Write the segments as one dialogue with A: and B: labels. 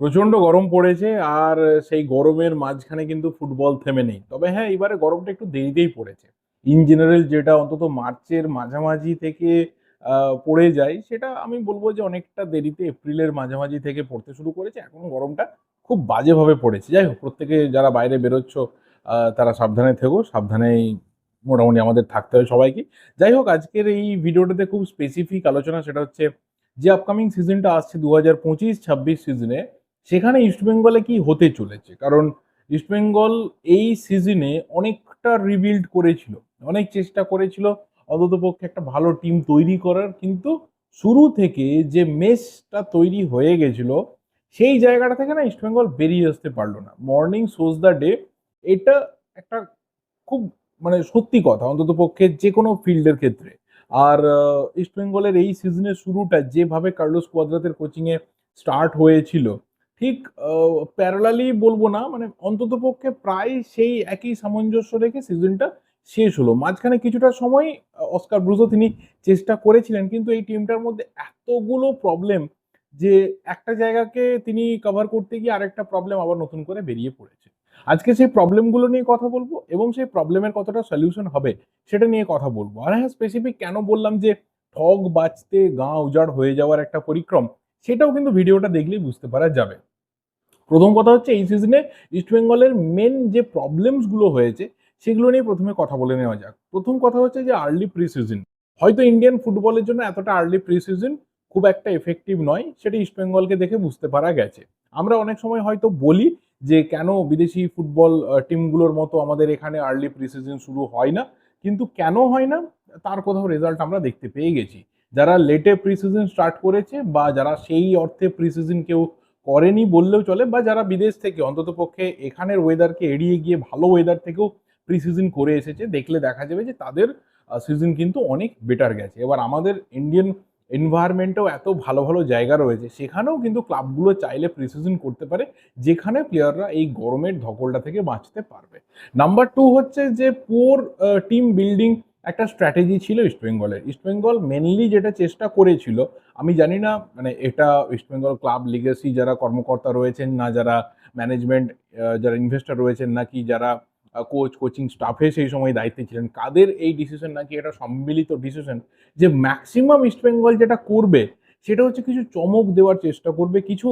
A: প্রচণ্ড গরম পড়েছে আর সেই গরমের মাঝখানে কিন্তু ফুটবল থেমে নেই। তবে হ্যাঁ এবারে গরমটা একটু দেরিতেই পড়েছে। ইন জেনারেল যেটা অন্তত মার্চের মাঝামাঝি থেকে পড়ে যায়, সেটা আমি বলব যে অনেকটা দেরিতে এপ্রিলের মাঝামাঝি থেকে পড়তে শুরু করেছে। এখন গরমটা খুব বাজেভাবে পড়েছে। যাই হোক, প্রত্যেকে যারা বাইরে বেরোচ্ছ তারা সাবধানে থেকো, সাবধানেই মোটামুটি আমাদের থাকতে হয় সবাইকে। যাই হোক, আজকের এই ভিডিওটাতে খুব স্পেসিফিক আলোচনা সেটা হচ্ছে, যে আপকামিং সিজনটা আসছে দু হাজার পঁচিশ, ছাব্বিশ সিজনে সেখানে ইস্টবেঙ্গলে কি হতে চলেছে? কারণ ইস্টবেঙ্গল এই সিজনে অনেকটা রিবিল্ড করেছিল, অনেক চেষ্টা করেছিল অন্ততপক্ষে একটা ভালো টিম তৈরি করার। কিন্তু শুরু থেকে যে মেসটা তৈরি হয়ে গেছিল, সেই জায়গাটা থেকে না ইস্টবেঙ্গল বেরিয়ে আসতে পারল না। মর্নিং সোজ দ্য ডে এটা একটা খুব মানে সত্যি কথা অন্তত পক্ষে যে কোনো ফিল্ডের ক্ষেত্রে। আর ইস্টবেঙ্গলের এই সিজনের শুরুটা যেভাবে কার্লোস কোয়াদ্রাতের কোচিংয়ে স্টার্ট হয়েছিল ঠিক প্যারালালি বলব না মানে অন্তত পক্ষে প্রায় সেই একই সামঞ্জস্য রেখে সিজনটা শেষ হলো। মাঝখানে কিছুটা সময় অস্কার ব্রুজো তিনি চেষ্টা করেছিলেন, কিন্তু এই টিমটার মধ্যে এতগুলো প্রবলেম যে একটা জায়গাকে তিনি কভার করতে গিয়ে আরেকটা প্রবলেম আবার নতুন করে বেরিয়ে পড়েছে। আজকে সেই প্রবলেমগুলো নিয়ে কথা বলব এবং সেই প্রবলেমের কতটা সলিউশন হবে সেটা নিয়ে কথা বলব। আর হ্যাঁ স্পেসিফিক কেন বললাম যে ঠগ বাঁচতে গাঁ উজাড় হয়ে যাওয়ার একটা পরিক্রম, সেটাও কিন্তু ভিডিওটা দেখলেই বুঝতে পারা যাবে। প্রথম কথা হচ্ছে এই সিজনে ইস্টবেঙ্গলের মেন যে প্রবলেমসগুলো হয়েছে, সেগুলো নিয়ে প্রথমে কথা বলে নেওয়া যাক। প্রথম কথা হচ্ছে যে আর্লি প্রি সিজন হয়তো ইন্ডিয়ান ফুটবলের জন্য এতটা আর্লি প্রি সিজন খুব একটা এফেক্টিভ নয়, সেটা ইস্টবেঙ্গলকে দেখে বুঝতে পারা গেছে। আমরা অনেক সময় হয়তো বলি যে কেন বিদেশি ফুটবল টিমগুলোর মতো আমাদের এখানে আর্লি প্রি সিজন শুরু হয় না, কিন্তু কেন হয় না, তার কোথাও রেজাল্ট আমরা দেখতে পেয়ে গেছি। যারা লেটে প্রি সিজন স্টার্ট করেছে বা যারা সেই অর্থে প্রি সিজন কেউ করেনি বললেও চলে, বা যারা বিদেশ থেকে, অন্তত পক্ষে এখানের ওয়েদারকে এড়িয়ে গিয়ে ভালো ওয়েদার থেকেও প্রি সিজন করে এসেছে, দেখলে দেখা যাবে যে তাদের সিজন কিন্তু অনেক বেটার গেছে। এবার আমাদের ইন্ডিয়ান এনভায়রনমেন্টেও এত ভালো ভালো জায়গা রয়েছে, সেখানেও কিন্তু ক্লাবগুলো চাইলে প্রিসিজন করতে পারে, যেখানে প্লেয়াররা এই গরমের ধকলটা থেকে বাঁচতে পারবে। নাম্বার টু হচ্ছে যে পুয়ার টিম বিল্ডিং একটা স্ট্র্যাটেজি ছিল ইস্টবেঙ্গলের ইস্টবেঙ্গল মেনলি যেটা চেষ্টা করেছিল আমি জানি না মানে এটা ইস্টবেঙ্গল ক্লাব লিগেসি যারা কর্মকর্তা রয়েছেন না, যারা ম্যানেজমেন্ট যারা ইনভেস্টার রয়েছেন নাকি যারা কোচ কোচিং স্টাফে সেই সময় দায়িত্বে ছিলেন, কাদের এই ডিসিশন নাকি এটা সম্মিলিত ডিসিশন যে ম্যাক্সিমাম ইস্টবেঙ্গল যেটা করবে, সেটা হচ্ছে কিছু চমক দেওয়ার চেষ্টা করবে, কিছু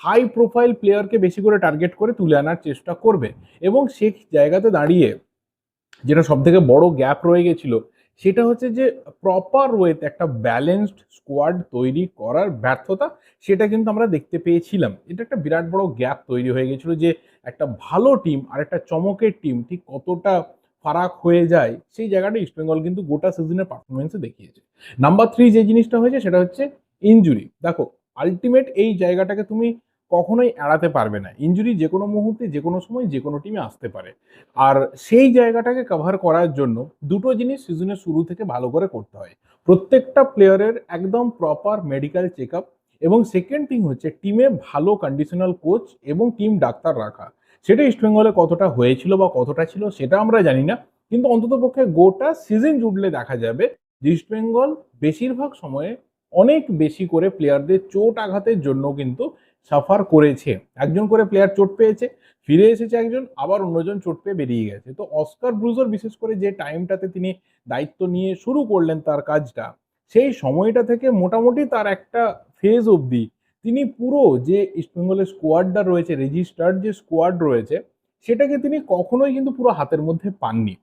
A: হাই প্রোফাইল প্লেয়ারকে বেশি করে টার্গেট করে তুলে আনার চেষ্টা করবে এবং সেই জায়গাতে দাঁড়িয়ে, যেটা সব থেকে বড় গ্যাপ রয়ে গেছিল সেটা হচ্ছে যে প্রপার ওয়েতে একটা ব্যালেন্সড স্কোয়াড তৈরি করার ব্যর্থতা সেটা কিন্তু আমরা দেখতে পেয়েছিলাম। এটা একটা বিরাট বড় গ্যাপ তৈরি হয়ে গেছিল যে একটা ভালো টিম আর একটা চমকের টিম ঠিক কতটা ফারাক হয়ে যায় সেই জায়গাটা ইস্টবেঙ্গল কিন্তু গোটা সিজনের পারফরমেন্সে দেখিয়েছে। নাম্বার থ্রি যে জিনিসটা হয়েছে সেটা হচ্ছে ইনজুরি দেখো আলটিমেট এই জায়গাটাকে তুমি কখনোই এড়াতে পারবে না। ইনজুরি যে কোনো মুহূর্তে যে কোনো সময় যে কোনো টিমে আসতে পারে। আর সেই জায়গাটাকে কভার করার জন্য দুটো জিনিস সিজনের শুরু থেকে ভালো করে করতে হয়। প্রত্যেকটা প্লেয়ারের একদম প্রপার মেডিকেল চেক এবং সেকেন্ড থিং হচ্ছে টিমে ভালো কন্ডিশনাল কোচ এবং টিম ডাক্তার রাখা। সেটা ইস্টবেঙ্গলে কতটা হয়েছিল বা কতটা ছিল সেটা আমরা জানি না। কিন্তু অন্ততপক্ষে গোটা সিজন জুড়লে দেখা যাবে যে ইস্টবেঙ্গল বেশিরভাগ সময়ে অনেক বেশি করে প্লেয়ারদের চোট আঘাতের জন্য কিন্তু সাফার করেছে। একজন করে প্লেয়ার চোট পেয়েছে, ফিরে এসেছে একজন, আবার অন্যজন চোট পেয়ে বেরিয়ে গেছে। তো অস্কার ব্রুজর বিশেষ করে যে টাইমটাতে তিনি দায়িত্ব নিয়ে শুরু করলেন তার কাজটা, সেই সময়টা থেকে মোটামুটি তার একটা ফেজ অবধি তিনি পুরো যে ইস্টবেঙ্গলের স্কোয়াডটা রয়েছে রেজিস্টার্ড যে স্কোয়াড রয়েছে, সেটাকে তিনি কখনোই কিন্তু পুরো হাতের মধ্যে পাননি।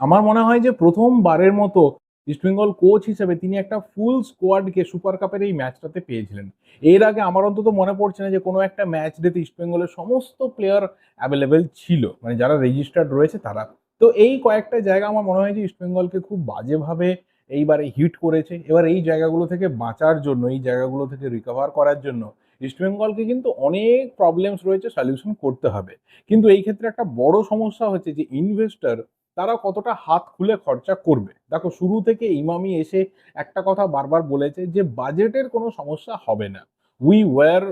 A: আমার মনে হয় যে প্রথমবারের মতো ইস্টবেঙ্গল কোচ হিসেবে তিনি একটা ফুল স্কোয়াডকে সুপার কাপের এই ম্যাচটাতে পেয়েছিলেন। এর আগে আমার অন্তত মনে পড়ছে না যে কোনো একটা ম্যাচ ডেতে ইস্টবেঙ্গলের সমস্ত প্লেয়ার অ্যাভেলেবেল ছিল মানে যারা রেজিস্টার্ড রয়েছে তারা। তো এই কয়েকটা জায়গা আমার মনে হয় যে ইস্টবেঙ্গলকে খুব বাজেভাবে এইবারে হিট করেছে। এবার এই জায়গাগুলো থেকে বাঁচার জন্য, এই জায়গাগুলো থেকে রিকভার করার জন্য ইস্টবেঙ্গলকে কিন্তু অনেক প্রবলেমস রয়েছে সলিউশন করতে হবে। কিন্তু এই ক্ষেত্রে একটা বড় সমস্যা হচ্ছে যে ইনভেস্টর তারা কতটা হাত খুলে খরচা করবে। দেখো, শুরু থেকে ইমামি এসে একটা কথা বারবার বলেছে যে, বাজেটের কোনো সমস্যা হবে না। We were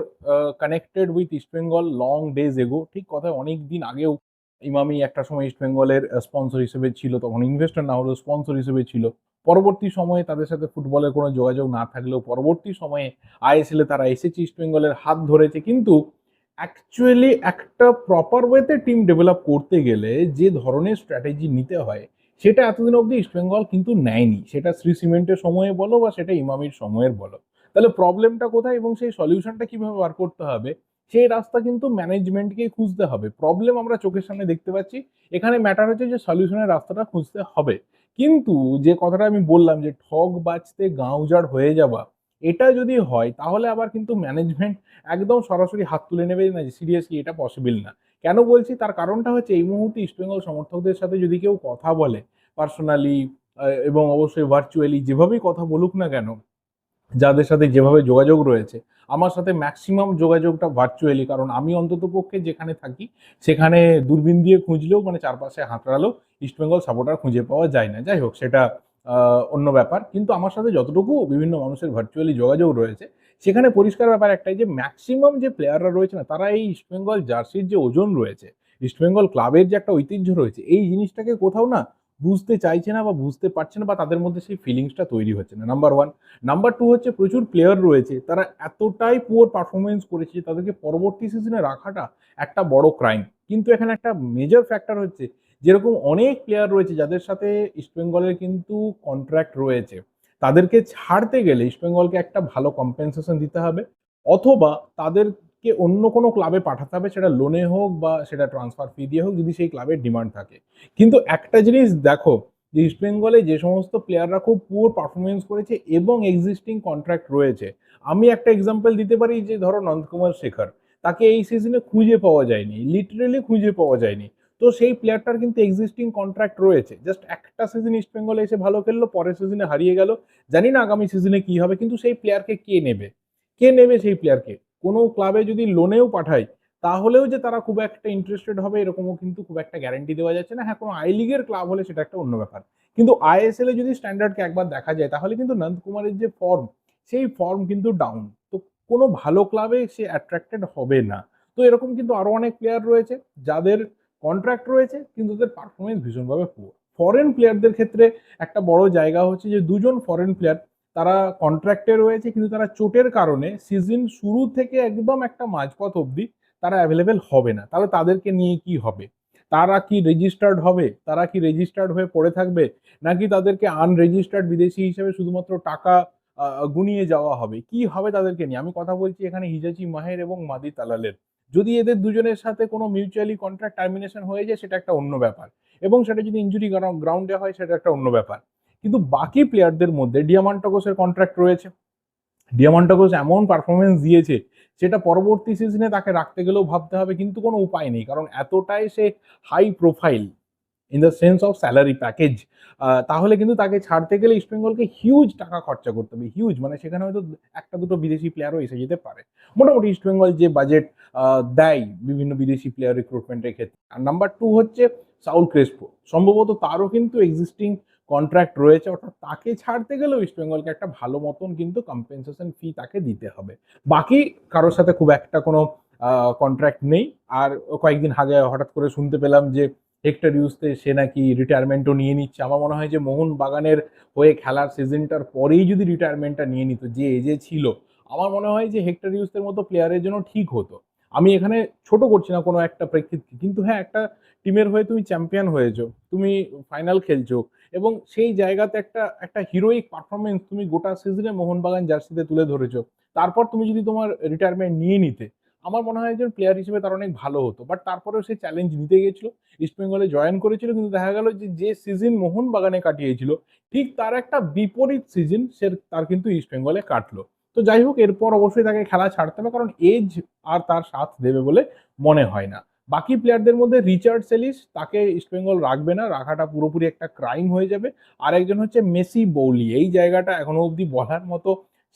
A: connected with East Bengal long days ago ঠিক কথা, অনেক দিন আগেও ইমামি একটা সময় ইস্টবেঙ্গলের স্পন্সর হিসেবে ছিল, তখন ইনভেস্টর না হলেও স্পন্সর হিসেবে ছিল। পরবর্তী সময়ে তাদের সাথে ফুটবলের কোনো যোগাযোগ না থাকলেও পরবর্তী সময়ে আইএসএলে তারা এসেছে ইস্ট বেঙ্গলের হাত ধরেছে। কিন্তু অ্যাকচুয়ালি একটা প্রপার ওয়েতে টিম ডেভেলপ করতে গেলে যে ধরনের স্ট্র্যাটেজি নিতে হয়, সেটা এতদিন অবধি ইস্টবেঙ্গল কিন্তু নেয়নি। সেটা শ্রী সিমেন্টের সময়ে বলো বা সেটা ইমামির সময়ের বলো। তাহলে প্রবলেমটা কোথায় এবং সেই সলিউশনটা কীভাবে বার করতে হবে, সেই রাস্তা কিন্তু ম্যানেজমেন্টকে খুঁজতে হবে। প্রবলেম আমরা চোখের সামনে দেখতে পাচ্ছি, এখানে ম্যাটার হচ্ছে যে সলিউশনের রাস্তাটা খুঁজতে হবে। কিন্তু যে কথাটা আমি বললাম যে ঠক বাঁচতে গাঁউজাড় হয়ে যাওয়া এটা যদি হয়, তাহলে আবার কিন্তু ম্যানেজমেন্ট একদম সরাসরি হাত তুলে নেবে না, যে সিরিয়াসলি এটা পসিবল না। কেন বলছি? তার কারণটা হচ্ছে এই মুহূর্তে ইস্টবেঙ্গল সমর্থকদের সাথে যদি কেউ কথা বলে পার্সোনালি এবং অবশ্যই ভার্চুয়ালি যেভাবেই কথা বলুক না কেন, যাদের সাথে যেভাবে যোগাযোগ রয়েছে, আমার সাথে ম্যাক্সিমাম যোগাযোগটা ভার্চুয়ালি কারণ আমি অন্তত পক্ষে যেখানে থাকি, সেখানে দূরবীন দিয়ে খুঁজলেও মানে চারপাশে হাতড়ালেও ইস্টবেঙ্গল সাপোর্টার খুঁজে পাওয়া যায় না। যাই হোক, সেটা অন্য ব্যাপার। কিন্তু আমার সাথে যতটুকু বিভিন্ন মানুষের ভার্চুয়ালি যোগাযোগ রয়েছে, সেখানে পরিষ্কার ব্যাপার একটাই যে ম্যাক্সিমাম যে প্লেয়াররা রয়েছে না, তারা এই ইস্টবেঙ্গল জার্সির যে ওজন রয়েছে ইস্টবেঙ্গল ক্লাবের যে একটা ঐতিহ্য রয়েছে, এই জিনিসটাকে কোথাও না বুঝতে চাইছে না বা বুঝতে পারছে না বা তাদের মধ্যে সেই ফিলিংসটা তৈরি হচ্ছে না। নাম্বার ওয়ান নাম্বার টু হচ্ছে প্রচুর প্লেয়ার রয়েছে, তারা এতটাই পুয়ার পারফরমেন্স করেছে তাদেরকে পরবর্তী সিজনে রাখাটা একটা বড় ক্রাইম কিন্তু এখানে একটা মেজর ফ্যাক্টর হচ্ছে যেরকম অনেক প্লেয়ার রয়েছে যাদের সাথে ইস্টবেঙ্গলের কিন্তু কন্ট্রাক্ট রয়েছে, তাদেরকে ছাড়তে গেলে ইস্টবেঙ্গলকে একটা ভালো কম্পেনসেশন দিতে হবে, অথবা তাদেরকে অন্য কোনো ক্লাবে পাঠাতে হবে, সেটা লোনে হোক বা সেটা ট্রান্সফার ফি দিয়ে হোক, যদি সেই ক্লাবের ডিমান্ড থাকে। কিন্তু একটা জিনিস দেখো, যে ইস্টবেঙ্গলে যে সমস্ত প্লেয়াররা খুব পুয়ার পারফরমেন্স করেছে এবং এক্সিস্টিং কন্ট্রাক্ট রয়েছে। আমি একটা এক্সাম্পল দিতে পারি, যে ধরো নন্দকুমার শেখর, তাকে এই সিজনে খুঁজে পাওয়া যায়নি লিটারেলি খুঁজে পাওয়া যায়নি। তো সেই প্লেয়ারটার কিন্তু এক্সিস্টিং কন্ট্রাক্ট রয়েছে। জাস্ট একটা সিজন ইস্টবেঙ্গলে এসে ভালো খেললো, পরের সিজনে হারিয়ে গেল। জানি না আগামী সিজনে কি হবে, কিন্তু সেই প্লেয়ারকে কে নেবে? কে নেবে সেই প্লেয়ারকে কোনো ক্লাবে যদি লোনেও পাঠায়, তাহলেও যে তারা খুব একটা ইন্টারেস্টেড হবে, এরকমও কিন্তু খুব একটা গ্যারান্টি দেওয়া যাচ্ছে না। হ্যাঁ কোনো আই লিগের ক্লাব হলে সেটা একটা অন্য ব্যাপার। কিন্তু আইএসএল এ যদি স্ট্যান্ডার্ডকে একবার দেখা যায়, তাহলে কিন্তু নন্দকুমারের যে ফর্ম সেই ফর্ম কিন্তু ডাউন তো কোনো ভালো ক্লাবে সে অ্যাট্রাক্টেড হবে না। তো এরকম কিন্তু আরও অনেক প্লেয়ার রয়েছে, যাদের কন্ট্রাক্ট রয়েছে, কিন্তু তাদের পারফরমেন্স ভীষণভাবে পুরো ফরেন প্লেয়ারদের ক্ষেত্রে একটা বড় জায়গা হচ্ছে যে, দুজন ফরেন প্লেয়ার তারা কন্ট্রাক্টে রয়েছে, কিন্তু তারা চোটের কারণে সিজন শুরু থেকে একদম একটা মাঝপথ অবধি তারা অ্যাভেলেবেল হবে না। তাহলে তাদেরকে নিয়ে কি হবে? তারা কি রেজিস্টার্ড হবে? তারা কি রেজিস্টার্ড হয়ে পড়ে থাকবে? নাকি তাদেরকে আনরেজিস্টার্ড বিদেশি হিসেবে শুধুমাত্র টাকা গুনিয়ে যাওয়া হবে? কি হবে তাদেরকে নিয়ে? আমি কথা বলছি এখানে হিজাচি মাহের এবং মাদি তালালের। যদি এদের দুজনের সাথে কোনো মিউচুয়ালি কন্ট্রাক্ট টার্মিনেশন হয়ে যায়, সেটা একটা অন্য ব্যাপার। এবং সেটা যদি ইঞ্জুরি গ্রাউন্ডে হয়, সেটা একটা অন্য ব্যাপার। কিন্তু বাকি প্লেয়ারদের মধ্যে ডিয়ামান্টকোসের কন্ট্রাক্ট রয়েছে। ডিয়ামান্টকোস এমন পারফরমেন্স দিয়েছে, সেটা পরবর্তী সিজনে তাকে রাখতে গেলেও ভাবতে হবে, কিন্তু কোনো উপায় নেই। কারণ এতটাই সে high profile in the sense of salary package তাহলে কিন্তু তাকে ছাড়তে গেলে ইস্টবেঙ্গলকে হিউজ টাকা খরচা করতে হবে হিউজ মানে সেখানে হয়তো একটা দুটো বিদেশি প্লেয়ারও এসে যেতে পারে। মোটামুটি ইস্টবেঙ্গল যে বাজেট দেয় বিভিন্ন বিদেশি প্লেয়ার রিক্রুটমেন্টের ক্ষেত্রে। আর নাম্বার টু হচ্ছে সাউল ক্রেসপো সম্ভবত তারও কিন্তু এক্সিস্টিং কন্ট্রাক্ট রয়েছে, অর্থাৎ তাকে ছাড়তে গেলেও ইস্টবেঙ্গলকে একটা ভালো মতন কিন্তু কম্পেনসেশন ফি তাকে দিতে হবে। বাকি কারোর সাথে খুব একটা কোনো কন্ট্রাক্ট নেই। আর কয়েকদিন আগে হঠাৎ করে শুনতে পেলাম যে হেক্টর ইউজতে সে নাকি রিটায়ারমেন্টও নিয়ে নিচ্ছে। আমার মনে হয় যে মোহন বাগানের হয়ে খেলার সিজনটার পরেই যদি রিটায়ারমেন্টটা নিয়ে নিত, যে এজে ছিল, আমার মনে হয় যে হেক্টর ইউজের মতো প্লেয়ারের জন্য ঠিক হতো। আমি এখানে ছোট করছি না কোনো একটা প্রেক্ষিতকে, কিন্তু হ্যাঁ একটা টিমের হয়ে তুমি চ্যাম্পিয়ন হয়েছো, তুমি ফাইনাল খেলছো এবং সেই জায়গাতে একটা একটা হিরোইক পারফরমেন্স তুমি গোটা সিজনে মোহনবাগান জার্সিতে তুলে ধরেছো। তারপর তুমি যদি তোমার রিটায়ারমেন্ট নিয়ে নিতে আমার মনে হয় একজন প্লেয়ার হিসেবে তার অনেক ভালো হতো। বাট তারপরেও সে চ্যালেঞ্জ নিতে গেছিল ইস্টবেঙ্গলে জয়েন করেছিল, কিন্তু দেখা গেল যে যে সিজন মোহনবাগানে কাটিয়েছিল, ঠিক তার একটা বিপরীত সিজন সে, তার কিন্তু ইস্টবেঙ্গলে কাটলো। তো যাই হোক, এরপর অবশ্যই তাকে খেলা ছাড়তে হবে, কারণ এজ আর তার সাথ দেবে বলে মনে হয় না। বাকি প্লেয়ারদের মধ্যে রিচার্ড সেলিস তাকে ইস্টবেঙ্গল রাখবে না, রাখাটা পুরোপুরি একটা ক্রাইম হয়ে যাবে। আর একজন হচ্ছে মেসি বৌলি এই জায়গাটা এখনও অবধি বলার মতো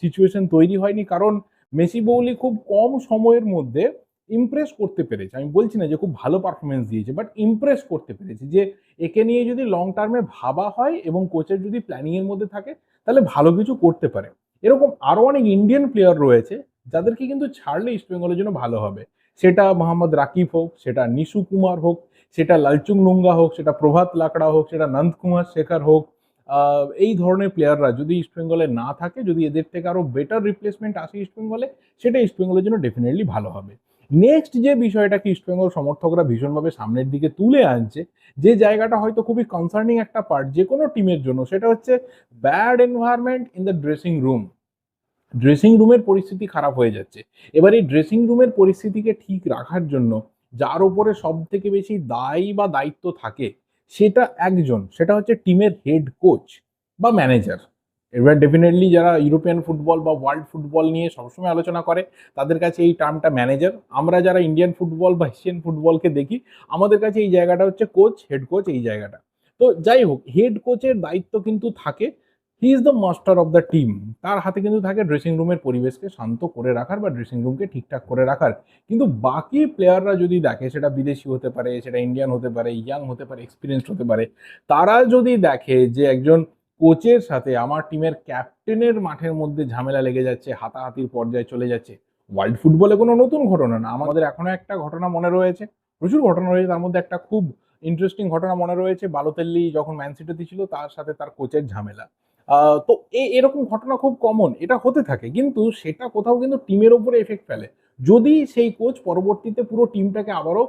A: সিচুয়েশন তৈরি হয়নি, কারণ মেসি বৌলি খুব কম সময়ের মধ্যে ইমপ্রেস করতে পেরেছে। আমি বলছি না যে খুব ভালো পারফরমেন্স দিয়েছে বাট ইমপ্রেস করতে পেরেছে যে একে নিয়ে যদি লং টার্মে ভাবা হয় এবং কোচের যদি প্ল্যানিং এর মধ্যে থাকে, তাহলে ভালো কিছু করতে পারে। এরকম আরও অনেক ইন্ডিয়ান প্লেয়ার রয়েছে, যাদেরকে কিন্তু ছাড়লে ইস্টবেঙ্গলের জন্য ভালো হবে। সেটা মোহাম্মদ রাকিব হোক, সেটা নিশু কুমার হোক, সেটা লালচুং লুঙ্গা হোক, সেটা প্রভাত লাকড়া হোক, সেটা নন্দকুমার শেখর হোক এই ধরনের প্লেয়াররা যদি ইস্টবেঙ্গলে না থাকে, যদি এদের থেকে আরও বেটার রিপ্লেসমেন্ট আসে ইস্টবেঙ্গলে সেটা ইস্টবেঙ্গলের জন্য ডেফিনেটলি ভালো হবে। নেক্সট যে বিষয়টাকে ইস্টবেঙ্গল সমর্থকরা ভীষণভাবে সামনের দিকে তুলে আনছে, যে জায়গাটা হয়তো খুবই কনসার্নিং একটা পার্ট যে কোনো টিমের জন্য, সেটা হচ্ছে bad environment in the dressing room dressing রুমের পরিস্থিতি খারাপ হয়ে যাচ্ছে। এবার এই ড্রেসিং রুমের পরিস্থিতিকে ঠিক রাখার জন্য, যার উপরে সব থেকে বেশি দায়ী বা দায়িত্ব থাকে সেটা একজন, সেটা হচ্ছে টিমের হেড কোচ বা ম্যানেজার এবার ডেফিনেটলি যারা ইউরোপিয়ান ফুটবল বা ওয়ার্ল্ড ফুটবল নিয়ে সবসময় আলোচনা করে, তাদের কাছে এই টার্মটা ম্যানেজার আমরা যারা ইন্ডিয়ান ফুটবল বা এশিয়ান ফুটবলকে দেখি, আমাদের কাছে এই জায়গাটা হচ্ছে কোচ হেড কোচ এই জায়গাটা। তো যাই হোক হেড কোচের দায়িত্ব কিন্তু থাকে। He is the master of the team তার হাতে কিন্তু থাকে ড্রেসিং রুমের পরিবেশকে শান্ত করে রাখার বা ড্রেসিং রুমকে ঠিকঠাক করে রাখার। কিন্তু বাকি প্লেয়াররা যদি দেখে, সেটা বিদেশি হতে পারে, সেটা ইন্ডিয়ান হতে পারে ইয়াং হতে পারে এক্সপিরিয়েন্সড হতে পারে, তারা যদি দেখে যে একজন কোচের সাথে আমার টিমের ক্যাপ্টেনের মাঠের মধ্যে ঝামেলা লেগে যাচ্ছে, হাতাহাতির পর্যায়ে চলে যাচ্ছে ওয়ার্ল্ড ফুটবলে কোনো নতুন ঘটনা না। আমাদের এখনও একটা ঘটনা মনে রয়েছে, প্রচুর ঘটনা রয়েছে, তার মধ্যে একটা খুব ইন্টারেস্টিং ঘটনা মনে রয়েছে। বালোতেল্লি যখন ম্যান সিটিতে ছিল, তার সাথে তার কোচের ঝামেলা। তো এরকম ঘটনা খুব কমন এটা হতে থাকে। কিন্তু সেটা কোথাও কিন্তু টিমের উপরে এফেক্ট ফেলে। যদি সেই কোচ পরবর্তীতে পুরো টিমটাকে আবারও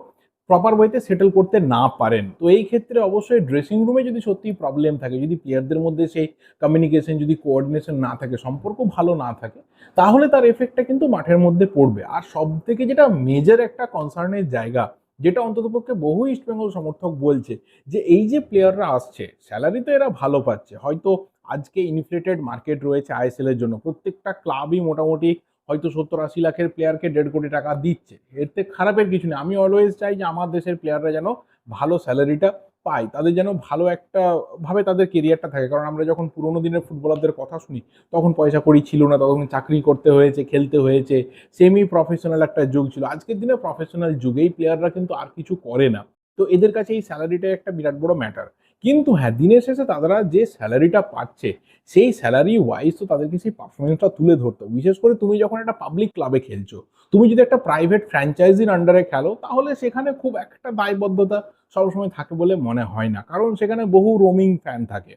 A: প্রপার ওয়েতে সেটেল করতে না পারেন, তো এই ক্ষেত্রে অবশ্যই ড্রেসিং রুমে যদি সত্যি প্রবলেম থাকে, যদি প্লেয়ারদের মধ্যে সেই কমিউনিকেশন যদি কোঅর্ডিনেশন না থাকে, সম্পর্ক ভালো না থাকে, তাহলে তার এফেক্টটা কিন্তু মাঠের মধ্যে পড়বে। আর সব থেকে যেটা মেজর একটা কনসার্নের জায়গা, যেটা অন্ততপক্ষে বহু ইস্টবেঙ্গল সমর্থক বলছে, যে এই যে প্লেয়াররা আসছে স্যালারি তো এরা ভালো পাচ্ছে, হয়তো আজকে ইনফ্লেটেড মার্কেট রয়েছে আইএসএল এর জন্য। প্রত্যেকটা ক্লাবই মোটামুটি হয়তো সত্তর আশি লাখের প্লেয়ারকে দেড় কোটি টাকা দিচ্ছে। এতে খারাপের কিছু নেই। আমি অলওয়েজ চাই যে আমার দেশের প্লেয়াররা যেন ভালো স্যালারিটা পায়। তাদের যেন ভালো একটা ভাবে তাদের কেরিয়ারটা থাকে। কারণ আমরা যখন পুরোনো দিনের ফুটবলারদের কথা শুনি, তখন পয়সা কড়ি ছিল না, তখন চাকরি করতে হয়েছে, খেলতে হয়েছে। সেমি প্রফেশনাল একটা যুগ ছিল। আজকের দিনে প্রফেশনাল যুগেই প্লেয়াররা কিন্তু আর কিছু করে না। তো এদের কাছে এই স্যালারিটা একটা বিরাট বড় ম্যাটার কিন্তু হ্যাঁ দিনের শেষে তারা যে স্যালারিটা পাচ্ছে, সেই স্যালারি ওয়াইজ তো তাদেরকে সেই পারফরমেন্সটা তুলে ধরতো বিশেষ করে তুমি যখন একটা পাবলিক ক্লাবে খেলছো, তুমি যদি একটা প্রাইভেট ফ্র্যাঞ্চাইজির আন্ডারে খেলো, তাহলে সেখানে খুব একটা দায়বদ্ধতা সবসময় থাকে বলে মনে হয় না। কারণ সেখানে বহু রোমিং ফ্যান থাকে।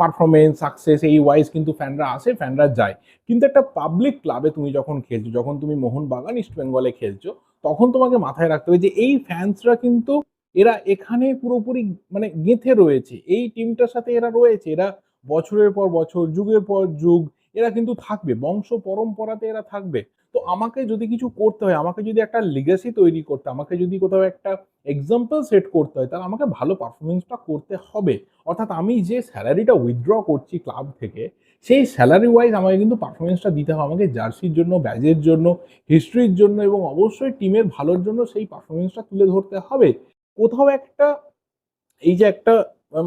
A: পারফরমেন্স সাকসেস এই ওয়াইজ কিন্তু ফ্যানরা আসে ফ্যানরা যায়। কিন্তু একটা পাবলিক ক্লাবে তুমি যখন খেলছো, যখন তুমি মোহনবাগান ইস্ট বেঙ্গলে খেলছো, তখন তোমাকে মাথায় রাখতে হবে যে, এই ফ্যান্সরা কিন্তু এরা এখানে পুরোপুরি মানে গেঁথে রয়েছে। এই টিমটার সাথে এরা রয়েছে। এরা বছরের পর বছর, যুগের পর যুগ, এরা কিন্তু থাকবে। বংশ পরম্পরাতে এরা থাকবে। তো আমাকে যদি কিছু করতে হয়, আমাকে যদি একটা লিগেসি তৈরি করতে আমাকে যদি কোথাও একটা এক্সাম্পল সেট করতে হয়, তাহলে আমাকে ভালো পারফরমেন্সটা করতে হবে। অর্থাৎ আমি যে স্যালারিটা উইথড্র করছি ক্লাব থেকে, সেই স্যালারি ওয়াইজ আমাকে কিন্তু পারফরমেন্সটা দিতে হবে। আমাকে জার্সির জন্য ব্যাজের জন্য হিস্ট্রির জন্য এবং অবশ্যই টিমের ভালোর জন্য সেই পারফরমেন্সটা তুলে ধরতে হবে। কোথাও একটা, এই যে একটা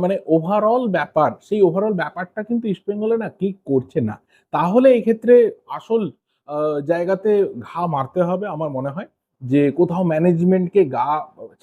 A: মানে ওভারঅল ব্যাপার, সেই ওভারঅল ব্যাপারটা কিন্তু ইস্টবেঙ্গলে না ক্লিক করছে না। তাহলে এই ক্ষেত্রে আসল জায়গাতে ঘা মারতে হবে আমার মনে হয়, যে কোথাও ম্যানেজমেন্টকে গা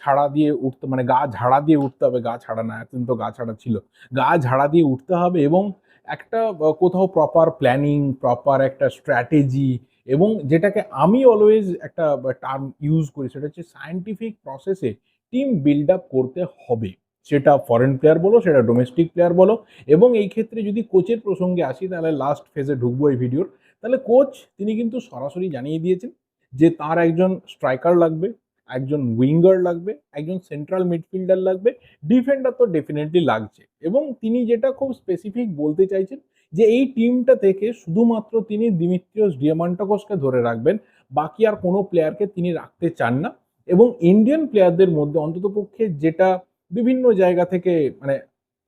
A: ছাড়া দিয়ে উঠতে মানে গা ঝাড়া দিয়ে উঠতে হবে, গা ছাড়া না, এতদিন তো গা ছাড়া ছিল। গা ঝাড়া দিয়ে উঠতে হবে এবং একটা কোথাও প্রপার প্ল্যানিং প্রপার একটা স্ট্র্যাটেজি এবং যেটাকে আমি অলওয়েজ একটা টার্ম ইউজ করি, সেটা হচ্ছে সায়েন্টিফিক প্রসেসে টিম বিল্ড আপ করতে হবে। সেটা ফরেন প্লেয়ার বলো, সেটা ডোমেস্টিক প্লেয়ার বলো, এবং এই ক্ষেত্রে যদি কোচের প্রসঙ্গে আসি, তাহলে লাস্ট ফেজে ঢুকবো এই ভিডিওর তাহলে কোচ তিনি কিন্তু সরাসরি জানিয়ে দিয়েছেন যে তার একজন স্ট্রাইকার লাগবে, একজন উইঙ্গার লাগবে, একজন সেন্ট্রাল মিডফিল্ডার লাগবে ডিফেন্ডার তো ডেফিনেটলি লাগছে। এবং তিনি যেটা খুব স্পেসিফিক বলতে চাইছেন যে এই টিমটা থেকে শুধুমাত্র তিনি দিমিত্রিয়স ডিয়ামান্টাকোসকে ধরে রাখবেন, বাকি আর কোনো প্লেয়ারকে তিনি রাখতে চান না। এবং ইন্ডিয়ান প্লেয়ারদের মধ্যে অন্ততপক্ষে যেটা বিভিন্ন জায়গা থেকে মানে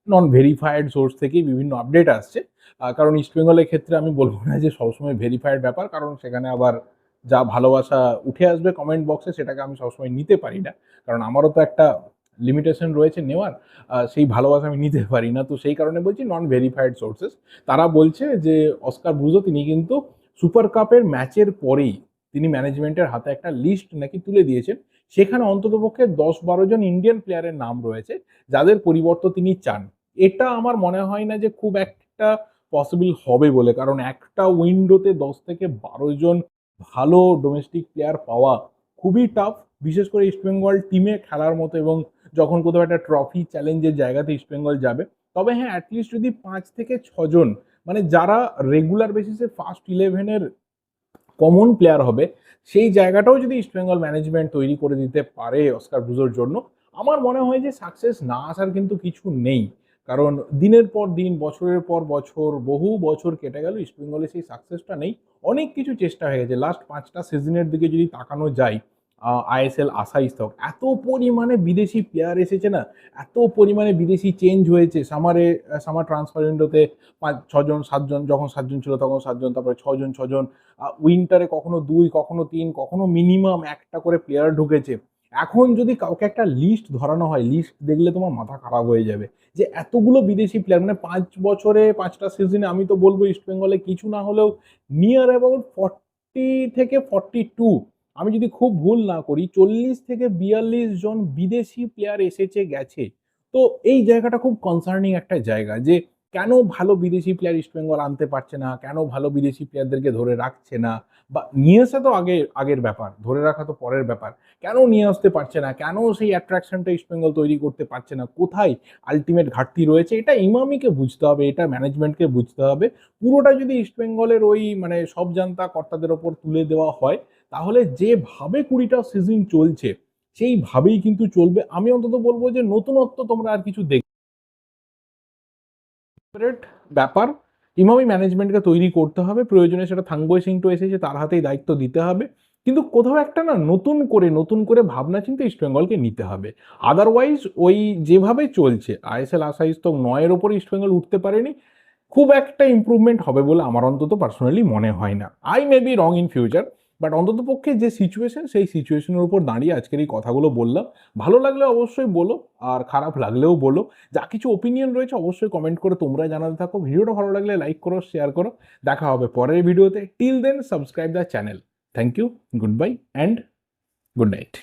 A: নন ভেরিফাইড সোর্স থেকেই বিভিন্ন আপডেট আসছে। কারণ ইস্টবেঙ্গলের ক্ষেত্রে আমি বলব না যে সবসময় ভেরিফাইড ব্যাপার, কারণ সেখানে আবার যা ভালোবাসা উঠে আসবে কমেন্ট বক্সে সেটাকে আমি সবসময় নিতে পারি না। কারণ আমারও তো একটা লিমিটেশন রয়েছে নেওয়ার সেই ভালোবাসা আমি নিতে পারি না। তো সেই কারণে বলছি নন ভেরিফাইড সোর্সেস তারা বলছে যে অস্কার ব্রুজো তিনি কিন্তু সুপার কাপের ম্যাচের পরেই তিনি ম্যানেজমেন্টের হাতে একটা লিস্ট নাকি তুলে দিয়েছেন। সেখানে অন্ততপক্ষে দশ বারো জন ইন্ডিয়ান প্লেয়ারের নাম রয়েছে, যাদের পরিবর্তন তিনি চান। এটা আমার মনে হয় না যে খুব একটা পসিবল হবে বলে, কারণ একটা উইন্ডোতে দশ থেকে বারো জন ভালো ডোমেস্টিক প্লেয়ার পাওয়া খুবই টাফ বিশেষ করে ইস্টবেঙ্গল টিমে খেলার মতো এবং যখন কোথাও একটা ট্রফি চ্যালেঞ্জের জায়গাতে ইস্টবেঙ্গল যাবে, তবে হ্যাঁ অ্যাটলিস্ট যদি পাঁচ থেকে ছজন মানে যারা রেগুলার বেসিসে ফার্স্ট ইলেভেনের কমন প্লেয়ার হবে, সেই জায়গাটাও যদি ইস্টবেঙ্গল ম্যানেজমেন্ট তৈরি করে দিতে পারে অস্কার ব্রুজোর জন্য, আমার মনে হয় যে সাকসেস না আসার কিন্তু কিছু নেই। কারণ দিনের পর দিন, বছরের পর বছর, বহু বছর কেটে গেল ইস্টবেঙ্গলে সেই সাকসেসটা নেই। অনেক কিছু চেষ্টা হয়ে গেছে। লাস্ট পাঁচটা সিজনের দিকে যদি তাকানো যায় আইএসএল আসাই স্টক, এত পরিমাণে বিদেশি প্লেয়ার এসেছে না? এত পরিমাণে বিদেশি চেঞ্জ হয়েছে। সামারে সামার ট্রান্সফার উইন্ডোতে পাঁচ, ছজন, সাতজন, যখন সাতজন ছিল তখন সাতজন, তারপরে ছজন ছজন। উইন্টারে কখনো দুই, কখনো তিন, কখনো মিনিমাম একটা করে প্লেয়ার ঢুকেছে। এখন যদি কাউকে একটা লিস্ট ধরানো হয় লিস্ট দেখলে তোমার মাথা খারাপ হয়ে যাবে। যে এতগুলো বিদেশি প্লেয়ার মানে পাঁচ বছরে, পাঁচটা সিজনে আমি তো বলব ইস্টবেঙ্গলে কিছু না হলেও নিয়ার অ্যাবাউট ফর্টি থেকে ফর্টি টু আমি যদি খুব ভুল না করি, চল্লিশ থেকে বিয়াল্লিশ জন বিদেশি প্লেয়ার এসেছে, গেছে। তো এই জায়গাটা খুব কনসার্নিং একটা জায়গা যে কেন ভালো বিদেশি প্লেয়ার ইস্টবেঙ্গল আনতে পারছে না? কেন ভালো বিদেশি প্লেয়ারদেরকে ধরে রাখছে না? বা নিয়ে আসা তো আগে, আগের ব্যাপার, ধরে রাখা তো পরের ব্যাপার। কেন নিয়ে আসতে পারছে না? কেন সেই অ্যাট্রাকশনটা ইস্টবেঙ্গল তৈরি করতে পারছে না? কোথায় আলটিমেট ঘাটতি রয়েছে? এটা ইমামিকে বুঝতে হবে, এটা ম্যানেজমেন্টকে বুঝতে হবে। পুরোটা যদি ইস্টবেঙ্গলের ওই মানে সব জানতা কর্তাদের ওপর তুলে দেওয়া হয় তাহলে যেভাবে কুড়িটা সিজন চলছে, সেইভাবেই কিন্তু চলবে। আমি অন্তত বলব যে নতুনত্ব তোমরা আর কিছু দেখ ব্যাপার। ইমামি ম্যানেজমেন্টকে তৈরি করতে হবে। প্রয়োজনে সেটা থাংবই সিং তো এসেছে, তার হাতেই দায়িত্ব দিতে হবে। কিন্তু কোথাও একটা না নতুন করে নতুন করে ভাবনা চিন্তা ইস্টবেঙ্গলকে নিতে হবে। আদারওয়াইজ ওই যেভাবে চলছে আইএসএল আসাইজ তো নয়ের ওপরে ইস্টবেঙ্গল উঠতে পারেনি, খুব একটা ইম্প্রুভমেন্ট হবে বলে আমার অন্তত পার্সোনালি মনে হয় না। I may be wrong in future but অন্তত পক্ষে যে সিচুয়েশন সেই সিচুয়েশনের উপর দাঁড়িয়ে আজকের এই কথাগুলো বললাম। ভালো লাগলে অবশ্যই বলো, আর খারাপ লাগলেও বলো। যা কিছু ওপিনিয়ন রয়েছে অবশ্যই কমেন্ট করে তোমরা জানাতে থাকো। ভিডিওটা ভালো লাগলে লাইক করো শেয়ার করো। দেখা হবে পরের ভিডিওতে। Till then subscribe the channel thank you good bye and good night